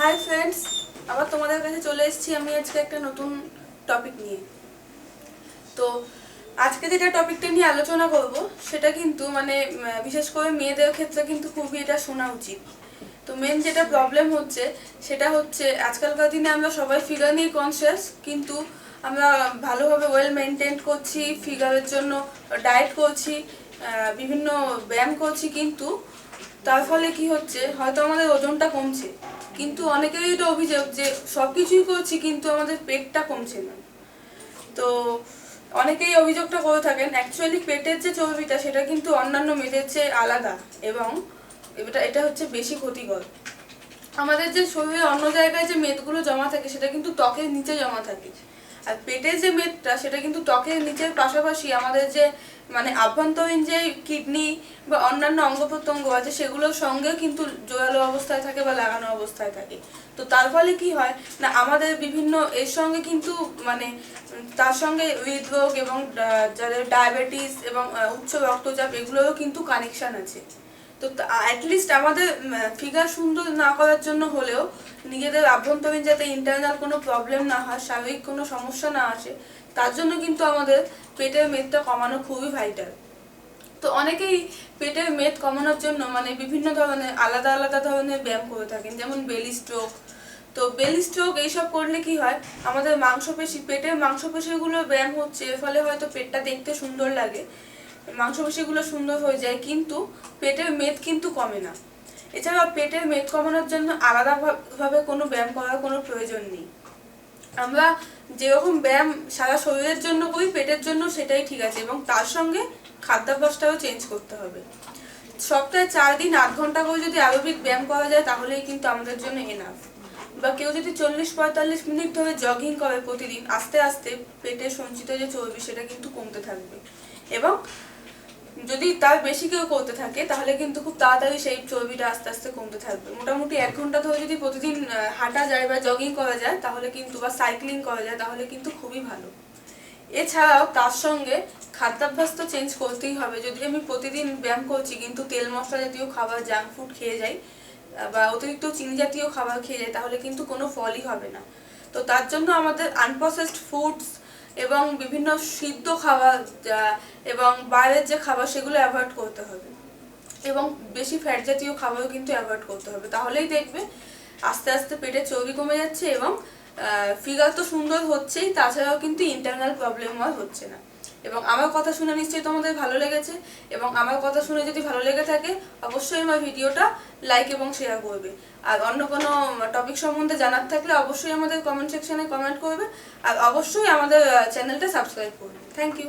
Hi friends আবার তোমাদের কাছে চলে এসেছি আমি আজকে একটা নতুন টপিক নিয়ে। তো আজকে যেটা টপিকটা নিয়ে আলোচনা করব, সেটা কিন্তু মানে বিশেষ করে মেয়েদের ক্ষেত্রে কিন্তু খুবই এটা শোনা উচিত। তো মেন যেটা প্রবলেম হচ্ছে, সেটা হচ্ছে আজকালকার দিনে আমরা সবাই ফিগার নিয়ে কনসিয়াস কিন্তু আমরা ভালোভাবে ওয়েল মেনটেন করছি ফিগারের জন্য ডায়েট করছি বিভিন্ন ব্যায়াম করছি, কিন্তু তার ফলে কি হচ্ছে, হয়তো আমাদের ওজনটা কমছে, কিন্তু অনেকেরই এটা অভিযোগ যে সব কিছুই করছি কিন্তু আমাদের পেটটা কমছে না। তো অনেকেই অভিযোগটা করে থাকেন অ্যাকচুয়ালি পেটের যে চর্বিটা সেটা কিন্তু অন্যান্য মেয়েদের চেয়ে আলাদা এবং এটা এটা হচ্ছে বেশি ক্ষতিকর। আমাদের যে শরীরে অন্য জায়গায় যে মেদগুলো জমা থাকে সেটা কিন্তু ত্বকের নিচে জমা থাকে। আর পেটের যে মেদটা, সেটা কিন্তু ত্বকের নিচের পাশাপাশি আমাদের যে মানে আভ্যন্তরীণ যে কিডনি বা অন্যান্য অঙ্গ প্রত্যঙ্গ আছে, সেগুলোর সঙ্গেও কিন্তু জোরালো অবস্থায় থাকে বা লাগানো অবস্থায় থাকে। তো তার ফলে কি হয় না, আমাদের বিভিন্ন, এর সঙ্গে কিন্তু মানে তার সঙ্গে হৃদরোগ এবং যাদের ডায়াবেটিস এবং উচ্চ রক্তচাপ, এগুলোরও কিন্তু কানেকশন আছে। তো অ্যাটলিস্ট আমাদের ফিগার সুন্দর না করার জন্য হলেও নিজেদের আভ্যন্তরীণ যাতে ইন্টারনাল কোনো প্রবলেম না হয়, শারীরিক কোনো সমস্যা না আসে, তার জন্য কিন্তু আমাদের পেটের মেদটা কমানো খুবই ভাইটাল তো অনেকেই পেটের মেদ কমানোর জন্য মানে বিভিন্ন ধরনের আলাদা আলাদা ধরনের ব্যায়াম করে থাকেন, যেমন বেলি স্ট্রোক তো বেলি স্ট্রোক এইসব করলে কি হয়, আমাদের মাংসপেশি, পেটের মাংসপেশিগুলো ব্যায়াম হচ্ছে, এর ফলে হয়তো পেটটা দেখতে সুন্দর লাগে। মাংসপেশিগুলো সুন্দর হয়ে যায়, কিন্তু পেটের মেদ কিন্তু কমে না। এছাড়া পেটের মেদ কমানোর জন্য আলাদাভাবে কোনো ব্যায়াম করার কোনো প্রয়োজন নেই। আমরা যেরকম ব্যায়াম সারা শরীরের জন্য করি, পেটের জন্য সেটাই ঠিক আছে, এবং তার সঙ্গে খাদ্যাভ্যাসটাও চেঞ্জ করতে হবে। সপ্তাহে চার দিন আধ ঘণ্টা করে যদি আরবিক ব্যায়াম করা যায়, তাহলেই কিন্তু আমাদের জন্য এনাফ বা কেউ যদি চল্লিশ, পঁয়তাল্লিশ মিনিট ধরে জগিং করে প্রতিদিন, আস্তে আস্তে পেটে সঞ্চিত যে চর্বি, সেটা কিন্তু কমতে থাকবে। এবং যদি তার বেশি কেউ করতে থাকে, তাহলে কিন্তু খুব তাড়াতাড়ি সেই চর্বিটা আস্তে আস্তে কমতে থাকবে। মোটামুটি এক ঘণ্টা ধরে যদি প্রতিদিন হাঁটা যায় বা জগিং করা যায়, তাহলে কিন্তু বা সাইক্লিং করা যায়, তাহলে কিন্তু খুবই ভালো। এছাড়াও তার সঙ্গে খাদ্যাভ্যাস তো চেঞ্জ করতেই হবে। যদি আমি প্রতিদিন ব্যায়াম করছি, কিন্তু তেল মশলা জাতীয় খাবার জাঙ্ক ফুড খেয়ে যাই, বা অতিরিক্ত চিনি জাতীয় খাবার খেয়ে যাই, তাহলে কিন্তু কোনো ফলই হবে না। তো তার জন্য আমাদের আনপ্রসেসড ফুডস এবং বিভিন্ন সিদ্ধ খাবার এবং বাইরের যে খাবার সেগুলো অ্যাভয়েড করতে হবে। এবং বেশি ফ্যাট জাতীয় খাবারও কিন্তু অ্যাভয়েড করতে হবে। তাহলেই দেখবে আস্তে আস্তে পেটের চর্বি কমে যাচ্ছে এবং ফিগার তো সুন্দর হচ্ছেই, তাছাড়াও কিন্তু ইন্টারনাল প্রবলেম আর হচ্ছে না। এবং আমার কথা শুনে নিশ্চয়ই তোমাদের ভালো লেগেছে। এবং আমার কথা শুনে যদি ভালো লেগে থাকে, অবশ্যই আমার ভিডিওটা লাইক এবং শেয়ার করবে। আর অন্য কোনো টপিক সম্বন্ধে জানার থাকলে অবশ্যই আমাদের কমেন্ট সেকশনে কমেন্ট করবে। আর অবশ্যই আমাদের চ্যানেলটা সাবস্ক্রাইব করবে। Thank you